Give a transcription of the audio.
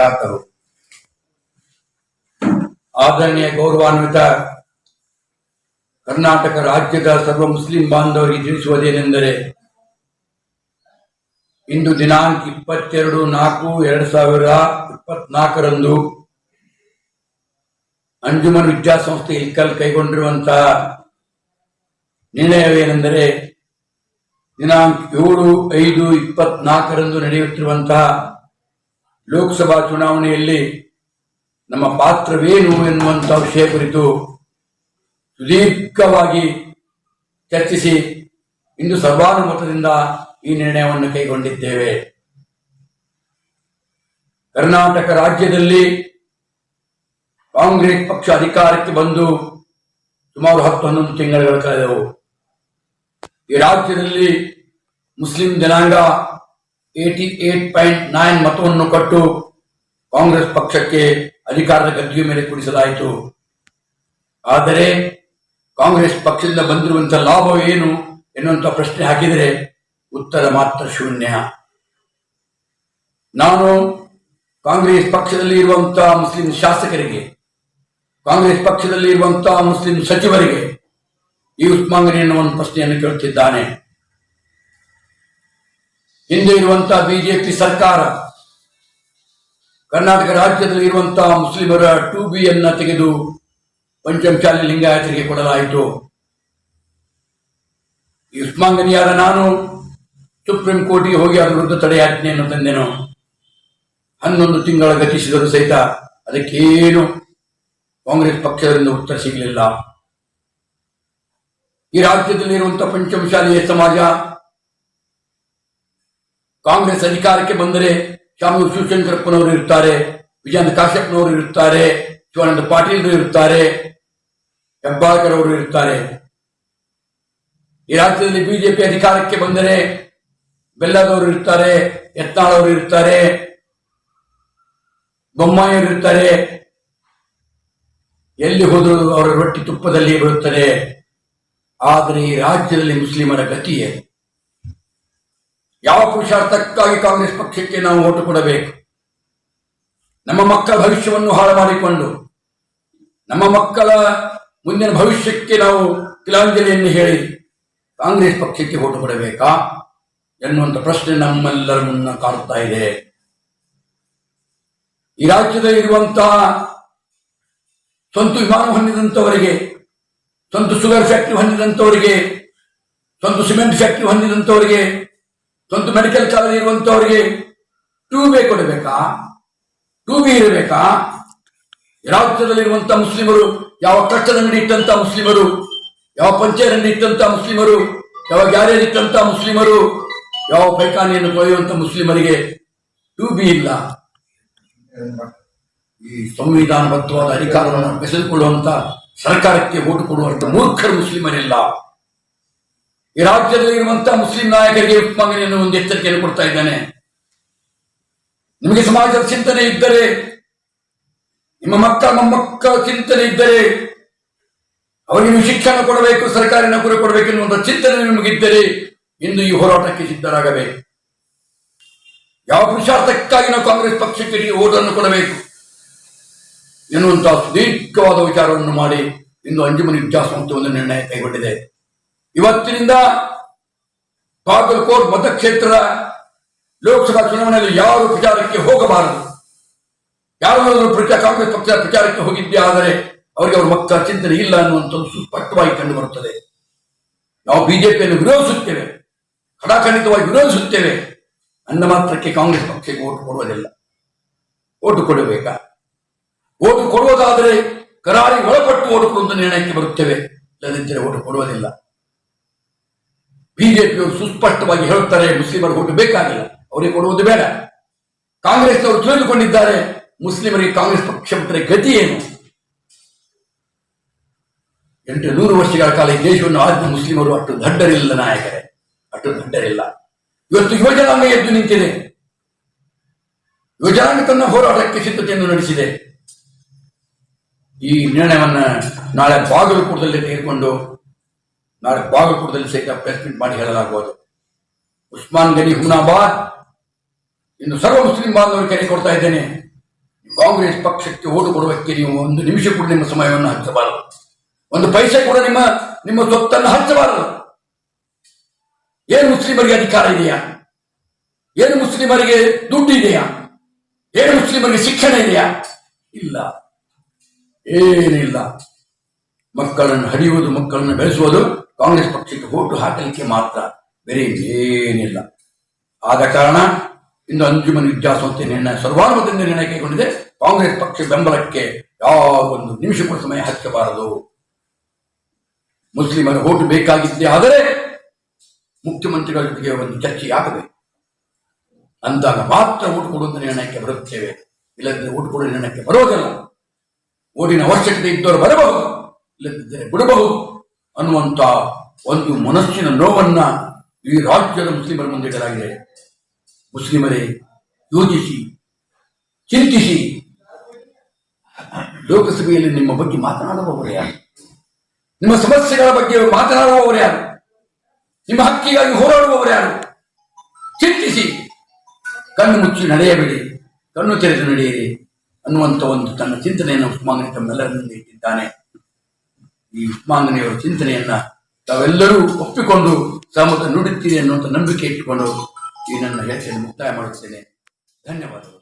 ಪತ್ರಕರ್ತರು ಆದರಣೀಯ ಗೌರವಾನ್ವಿತ ಕರ್ನಾಟಕ ರಾಜ್ಯದ ಸರ್ವ ಮುಸ್ಲಿಂ ಬಾಂಧವರಿಗೆ ತಿಳಿಸುವುದೇನೆಂದರೆ, ಇಂದು ದಿನಾಂಕ ಇಪ್ಪತ್ತೆರಡು ನಾಲ್ಕು ಎರಡು ಸಾವಿರ ಇಪ್ಪತ್ನಾಲ್ಕರಂದು ಅಂಜುಮನ್ ವಿದ್ಯಾಸಂಸ್ಥೆ ಇಕ್ಕಲ್ ಕೈಗೊಂಡಿರುವಂತಹ ನಿರ್ಣಯವೇನೆಂದರೆ, ದಿನಾಂಕ ಏಳು ಐದು ಇಪ್ಪತ್ನಾಲ್ಕರಂದು ನಡೆಯುತ್ತಿರುವಂತಹ ಲೋಕಸಭಾ ಚುನಾವಣೆಯಲ್ಲಿ ನಮ್ಮ ಪಾತ್ರವೇನು ಎನ್ನುವಂತಹ ವಿಷಯ ಕುರಿತು ಸುದೀರ್ಘವಾಗಿ ಚರ್ಚಿಸಿ ಇಂದು ಸರ್ವಾನುಮತದಿಂದ ಈ ನಿರ್ಣಯವನ್ನು ಕೈಗೊಂಡಿದ್ದೇವೆ. ಕರ್ನಾಟಕ ರಾಜ್ಯದಲ್ಲಿ ಕಾಂಗ್ರೆಸ್ ಪಕ್ಷ ಅಧಿಕಾರಕ್ಕೆ ಬಂದು ಸುಮಾರು ಹತ್ತು ಹನ್ನೊಂದು ತಿಂಗಳುಗಳು ಕಳೆದವು. ಈ ರಾಜ್ಯದಲ್ಲಿ ಮುಸ್ಲಿಂ ಜನಾಂಗ ಏಟಿ ಏಟ್ ಪಾಯಿಂಟ್ ನೈನ್ ಮತವನ್ನು ಕೊಟ್ಟು ಕಾಂಗ್ರೆಸ್ ಪಕ್ಷಕ್ಕೆ ಅಧಿಕಾರದ ಗದ್ದಿಗೆ ಮೇಲೆ ಕೂಡಿಸಲಾಯಿತು. ಆದರೆ ಕಾಂಗ್ರೆಸ್ ಪಕ್ಷದಿಂದ ಬಂದಿರುವಂತಹ ಏನು ಎನ್ನುವಂತಹ ಪ್ರಶ್ನೆ ಹಾಕಿದರೆ ಉತ್ತರ ಮಾತ್ರ ಶೂನ್ಯ. ನಾನು ಕಾಂಗ್ರೆಸ್ ಪಕ್ಷದಲ್ಲಿ ಇರುವಂತಹ ಮುಸ್ಲಿಂ ಶಾಸಕರಿಗೆ, ಕಾಂಗ್ರೆಸ್ ಪಕ್ಷದಲ್ಲಿ ಇರುವಂತಹ ಮುಸ್ಲಿಂ ಸಚಿವರಿಗೆ ಈ ಉಸ್ಮಾಂಗನಿ ಎನ್ನುವ ಪ್ರಶ್ನೆಯನ್ನು ಕೇಳುತ್ತಿದ್ದಾನೆ. ಹಿಂದೆ ಇರುವಂತಹ ಬಿಜೆಪಿ ಸರ್ಕಾರ ಕರ್ನಾಟಕ ರಾಜ್ಯದಲ್ಲಿ ಇರುವಂತಹ ಮುಸ್ಲಿಮರ ಟು ಬಿ ತೆಗೆದು ಪಂಚಮಶಾಲಿ ಲಿಂಗಾಯತರಿಗೆ ಕೊಡಲಾಯಿತು. ಉಸ್ಮಾಂಗನಿಯಾದ ನಾನು ಸುಪ್ರೀಂ ಕೋರ್ಟ್ಗೆ ಹೋಗಿ ಅದರ ವಿರುದ್ಧ ತಡೆಯಾಜ್ಞೆಯನ್ನು ತಂದೆನು. ಹನ್ನೊಂದು ತಿಂಗಳ ಗತಿಸಿದರೂ ಸಹಿತ ಅದಕ್ಕೇನು ಕಾಂಗ್ರೆಸ್ ಪಕ್ಷದಿಂದ ಉತ್ತರ ಸಿಗಲಿಲ್ಲ. ಈ ರಾಜ್ಯದಲ್ಲಿರುವಂತಹ ಪಂಚಮಶಾಲಿಯ ಸಮಾಜ ಕಾಂಗ್ರೆಸ್ ಅಧಿಕಾರಕ್ಕೆ ಬಂದರೆ ಶಾಮೂರು ಶಿವಶಂಕರಪ್ಪನವರು ಇರುತ್ತಾರೆ, ವಿಜಯಂತ ಕಾಶ್ಯಪ್ನವರು ಇರುತ್ತಾರೆ, ಶಿವಾನಂದ ಪಾಟೀಲ್ರು ಇರುತ್ತಾರೆ, ಹೆಬ್ಬಾಳ್ಕರ್ ಅವರು ಇರುತ್ತಾರೆ. ಈ ರಾಜ್ಯದಲ್ಲಿ ಬಿಜೆಪಿ ಅಧಿಕಾರಕ್ಕೆ ಬಂದರೆ ಬೆಲ್ಲದವರು ಇರುತ್ತಾರೆ, ಯತ್ನಾಳ್ ಇರುತ್ತಾರೆ, ಬೊಮ್ಮಾಯಿಯವರು ಇರ್ತಾರೆ ಎಲ್ಲಿ ಹೋದರೂ ಅವರ ರೊಟ್ಟಿ ತುಪ್ಪದಲ್ಲಿ ಬರುತ್ತದೆ ಆದರೆ ಈ ರಾಜ್ಯದಲ್ಲಿ ಮುಸ್ಲಿಮರ ಗತಿಯೇ ಯಾವ ಪುರುಷಾರ್ಥಕ್ಕಾಗಿ ಕಾಂಗ್ರೆಸ್ ಪಕ್ಷಕ್ಕೆ ನಾವು ಓಟು ಕೊಡಬೇಕು? ನಮ್ಮ ಮಕ್ಕಳ ಭವಿಷ್ಯವನ್ನು ಹಾಳು ಮಾಡಿಕೊಂಡು, ನಮ್ಮ ಮಕ್ಕಳ ಮುಂದಿನ ಭವಿಷ್ಯಕ್ಕೆ ನಾವು ತಿಲಾಂಜಲಿಯನ್ನು ಹೇಳಿ ಕಾಂಗ್ರೆಸ್ ಪಕ್ಷಕ್ಕೆ ಓಟು ಕೊಡಬೇಕಾ ಎನ್ನುವಂತ ಪ್ರಶ್ನೆ ನಮ್ಮೆಲ್ಲರ ಮುನ್ನ ಕಾಡುತ್ತಾ ಇದೆ. ಈ ರಾಜ್ಯದಲ್ಲಿ ಇರುವಂತಹ ಸ್ವಂತ ವಿಮಾನ ಹೊಂದಿದಂಥವರಿಗೆ ಸ್ವಂತ ಶುಗರ್ ಫ್ಯಾಕ್ಟ್ರಿ ಹೊಂದಿದಂಥವರಿಗೆ ಸ್ವಂತ ಸಿಮೆಂಟ್ ಫ್ಯಾಕ್ಟ್ರಿ ಹೊಂದಿದಂತವರಿಗೆ ಸ್ವಂತ ಮೆಡಿಕಲ್ ಕಾಲೇಜ್ ಇರುವಂತವರಿಗೆ ಟೂ ಬಿ ಕೊಡಬೇಕಾ? ಟೂ ಬಿ ಇರಬೇಕಾ? ರಾಜ್ಯದಲ್ಲಿರುವಂತಹ ಮುಸ್ಲಿಮರು, ಯಾವ ಕಟ್ಟದ ಅಂಗಡಿ ಇಟ್ಟಂತ ಮುಸ್ಲಿಮರು, ಯಾವ ಪಂಚಾಯತ್ ಇಟ್ಟಂತ ಮುಸ್ಲಿಮರು, ಯಾವ ಗ್ಯಾರೇಜ್ ಇಟ್ಟಂತ ಮುಸ್ಲಿಮರು, ಯಾವ ಪೈಖಾನೆಯನ್ನು ತೊಳೆಯುವಂತ ಮುಸ್ಲಿಮರಿಗೆ ಟೂ ಬಿ ಇಲ್ಲ. ಈ ಸಂವಿಧಾನಬದ್ಧವಾದ ಅಧಿಕಾರವನ್ನು ಬೆಸೆದುಕೊಳ್ಳುವಂತ ಸರ್ಕಾರಕ್ಕೆ ಓಟು ಕೊಡುವಂತ ಮೂರ್ಖರು ಮುಸ್ಲಿಮರಿಲ್ಲ. ಈ ರಾಜ್ಯದಲ್ಲಿ ಇರುವಂತಹ ಮುಸ್ಲಿಂ ನಾಯಕರಿಗೆ ಉಪಮಂಗನೆಯನ್ನು ಒಂದು ಎಚ್ಚರಿಕೆಯನ್ನು ಕೊಡ್ತಾ ಇದ್ದಾನೆ. ನಿಮಗೆ ಸಮಾಜದ ಚಿಂತನೆ ಇದ್ದರೆ, ನಿಮ್ಮ ಮಕ್ಕಳ ಮೊಮ್ಮಕ್ಕಳ ಚಿಂತನೆ ಇದ್ದರೆ, ಅವರಿಗೆ ನೀವು ಶಿಕ್ಷಣ ಕೊಡಬೇಕು, ಸರ್ಕಾರಿ ನೌಕರಿ ಕೊಡಬೇಕು ಎನ್ನುವಂಥ ಚಿಂತನೆ ನಿಮಗಿದ್ದರೆ, ಇಂದು ಈ ಹೋರಾಟಕ್ಕೆ ಸಿದ್ಧರಾಗಬೇಕು. ಯಾವ ಪುರುಷಾರ್ಥಕ್ಕಾಗಿ ನಾವು ಕಾಂಗ್ರೆಸ್ ಪಕ್ಷಕ್ಕೆ ನೀವು ಓಟನ್ನು ಕೊಡಬೇಕು ಎನ್ನುವಂತಹ ಸುದೀರ್ಘವಾದ ವಿಚಾರವನ್ನು ಮಾಡಿ ಇಂದು ಅಂಜುಮನಿ ವಿದ್ಯಾಸಂಸ್ಥೆ ಒಂದು ನಿರ್ಣಯ ಕೈಗೊಂಡಿದೆ. ಇವತ್ತಿನಿಂದ ಬಾಗಲಕೋಟ್ ಮತಕ್ಷೇತ್ರದ ಲೋಕಸಭಾ ಚುನಾವಣೆಯಲ್ಲಿ ಯಾರು ಪ್ರಚಾರಕ್ಕೆ ಹೋಗಬಾರದು? ಯಾರಾದರೂ ಪ್ರಚಾರ ಕಾಂಗ್ರೆಸ್ ಪಕ್ಷ ಪ್ರಚಾರಕ್ಕೆ ಹೋಗಿದ್ದೇ ಆದರೆ ಅವರಿಗೆ ಅವರ ಮಕ್ಕಳ ಚಿಂತನೆ ಇಲ್ಲ ಅನ್ನುವಂಥದ್ದು ಸುಸ್ಪಷ್ಟವಾಗಿ ಕಂಡು ಬರುತ್ತದೆ ನಾವು ಬಿಜೆಪಿಯನ್ನು ವಿರೋಧಿಸುತ್ತೇವೆ, ಖಡಾಖಂಡಿತವಾಗಿ ವಿರೋಧಿಸುತ್ತೇವೆ. ಅನ್ನ ಮಾತ್ರಕ್ಕೆ ಕಾಂಗ್ರೆಸ್ ಪಕ್ಷಕ್ಕೆ ಓಟು ಕೊಡುವುದಿಲ್ಲ. ಓಟು ಕೊಡಬೇಕಾ? ಓಟು ಕೊಡುವುದಾದರೆ ಕರಾರಿ ಒಳಪಟ್ಟು ಓಟು ಕೊಡುವಂತ ನಿರ್ಣಯಕ್ಕೆ ಬರುತ್ತೇವೆ. ಇಲ್ಲದಿದ್ದರೆ ಓಟು ಕೊಡುವುದಿಲ್ಲ. ಬಿಜೆಪಿಯವರು ಸುಸ್ಪಷ್ಟವಾಗಿ ಹೇಳುತ್ತಾರೆ, ಮುಸ್ಲಿಮರು ಓಟು ಬೇಕಾಗಿಲ್ಲ. ಅವರಿಗೆ ಕೊಡುವುದು ಬೇಡ. ಕಾಂಗ್ರೆಸ್ ಅವರು ತಿಳಿದುಕೊಂಡಿದ್ದಾರೆ, ಮುಸ್ಲಿಮರಿಗೆ ಕಾಂಗ್ರೆಸ್ ಪಕ್ಷ ಬಿಟ್ಟರೆ ಗತಿ ಏನು? ಎಂಟು ನೂರು ವರ್ಷಗಳ ಕಾಲ ಈ ದೇಶವನ್ನು ಆದ್ಯ ಮುಸ್ಲಿಮರು ಅಷ್ಟು ದಡ್ಡರಿಲ್ಲ ನಾಯಕರೇ. ಅಷ್ಟು ದಡ್ಡರಿಲ್ಲ. ಇವತ್ತು ಯುವಜನಾಂಗ ಎದ್ದು ನಿಂತಿದೆ. ಯುವಜನಾಂಗ ತನ್ನ ಹೋರಾಟಕ್ಕೆ ಸಿದ್ಧತೆಯನ್ನು ನಡೆಸಿದೆ. ಈ ನಿರ್ಣಯವನ್ನು ನಾಳೆ ಬಾಗಲಕೋಟದಲ್ಲಿ ತೆಗೆದುಕೊಂಡು ನಾಳೆ ಬಾಗಲಕೋಟದಲ್ಲಿ ಸಹಿತ ಪ್ಲೇಸ್ಮೆಂಟ್ ಮೀಟ್ ಮಾಡಿ ಹೇಳಲಾಗುವುದು. ಉಸ್ಮಾನ್ ಗನಿ ಹುಮ್ನಾಬಾದ್ ಇನ್ನು ಸರ್ವ ಮುಸ್ಲಿಂ ಬಾಂಧವರು ಕರೆ ಕೊಡ್ತಾ ಇದ್ದೇನೆ. ಕಾಂಗ್ರೆಸ್ ಪಕ್ಷಕ್ಕೆ ಓಟು ಕೊಡುವಕ್ಕೆ ನೀವು ಒಂದು ನಿಮಿಷ ಕೂಡ ನಿಮ್ಮ ಸಮಯವನ್ನು ಹಂಚಬಾರದು. ಒಂದು ಪೈಸೆ ಕೂಡ ನಿಮ್ಮ ನಿಮ್ಮ ಸ್ವತ್ತನ್ನು ಹಂಚಬಾರದು. ಏನು ಮುಸ್ಲಿಮರಿಗೆ ಅಧಿಕಾರ ಇದೆಯಾ? ಏನು ಮುಸ್ಲಿಮರಿಗೆ ದುಡ್ಡು ಇದೆಯಾ? ಏನು ಮುಸ್ಲಿಮರಿಗೆ ಶಿಕ್ಷಣ ಇದೆಯಾ? ಇಲ್ಲ. ಏನಿಲ್ಲ. ಮಕ್ಕಳನ್ನು ಹರಿಯುವುದು ಮಕ್ಕಳನ್ನು ಬೆಳೆಸುವುದು ಕಾಂಗ್ರೆಸ್ ಪಕ್ಷಕ್ಕೆ ಓಟು ಹಾಕಲಿಕ್ಕೆ ಮಾತ್ರ ಬೇರೆ ಏನಿಲ್ಲ. ಆದ ಕಾರಣ ಇಂದು ಅಂಜುಮನ್ ವಿದ್ಯಾಸಂಸ್ಥೆ ನಿರ್ಣಯ ಸರ್ವಾನುಮತದಿಂದ ನಿರ್ಣಯ ಕೈಗೊಂಡಿದೆ. ಕಾಂಗ್ರೆಸ್ ಪಕ್ಷ ಬೆಂಬಲಕ್ಕೆ ಯಾವ ಒಂದು ನಿಮಿಷ ಕೂಡ ಸಮಯ ಹಚ್ಚಬಾರದು. ಮುಸ್ಲಿಮರ ಓಟು ಬೇಕಾಗಿದ್ದೇ ಆದರೆ ಮುಖ್ಯಮಂತ್ರಿಗಳ ಜೊತೆಗೆ ಒಂದು ಚರ್ಚೆ ಆಗಬೇಕು. ಅಂದಾಗ ಮಾತ್ರ ಓಟು ಕೊಡುವಂತ ನಿರ್ಣಯಕ್ಕೆ ಬರುತ್ತೇವೆ. ಇಲ್ಲದಿದ್ದರೆ ಓಟು ಕೊಡುವ ನಿರ್ಣಯಕ್ಕೆ ಬರೋದಿಲ್ಲ ಓಟಿನ ಅವಶ್ಯಕತೆ ಇದ್ದವರು ಬರಬಹುದು. ಇಲ್ಲದಿದ್ದರೆ ಬಿಡಬಹುದು. ಅನ್ನುವಂತ ಒಂದು ಮನಸ್ಸಿನ ನೋವನ್ನ ಈ ರಾಜ್ಯದ ಮುಸ್ಲಿಮರ ಮುಂದೆ ಇಡಲಾಗಿದೆ. ಮುಸ್ಲಿಮರೇ, ಯೋಚಿಸಿ, ಚಿಂತಿಸಿ. ಲೋಕಸಭೆಯಲ್ಲಿ ನಿಮ್ಮ ಬಗ್ಗೆ ಮಾತನಾಡುವವರು ಯಾರು? ನಿಮ್ಮ ಸಮಸ್ಯೆಗಳ ಬಗ್ಗೆ ಮಾತನಾಡುವವರು ಯಾರು? ನಿಮ್ಮ ಹಕ್ಕಿಗಾಗಿ ಹೋರಾಡುವವರು ಯಾರು? ಚಿಂತಿಸಿ. ಕಣ್ಣು ಮುಚ್ಚಿ ನಡೆಯಬೇಡಿ, ಕಣ್ಣು ತೆರೆದು ನಡೆಯಿರಿ ಅನ್ನುವಂಥ ಒಂದು ತನ್ನ ಚಿಂತನೆಯನ್ನು ಉಸ್ಮಾಂಗನಿ ತಮ್ಮೆಲ್ಲರ ಇಟ್ಟಿದ್ದಾನೆ. ಈ ಉಪ್ಮಾಂಗನೆಯವರ ಚಿಂತನೆಯನ್ನ ತಾವೆಲ್ಲರೂ ಒಪ್ಪಿಕೊಂಡು ಸಹಮತ ನುಡುತ್ತೀರಿ ಅನ್ನುವಂಥ ನಂಬಿಕೆ ಇಟ್ಟುಕೊಂಡು ಈ ನನ್ನ ಹೇಳಿಕೆಯನ್ನು ಮುಕ್ತಾಯ ಮಾಡುತ್ತೇನೆ. ಧನ್ಯವಾದಗಳು.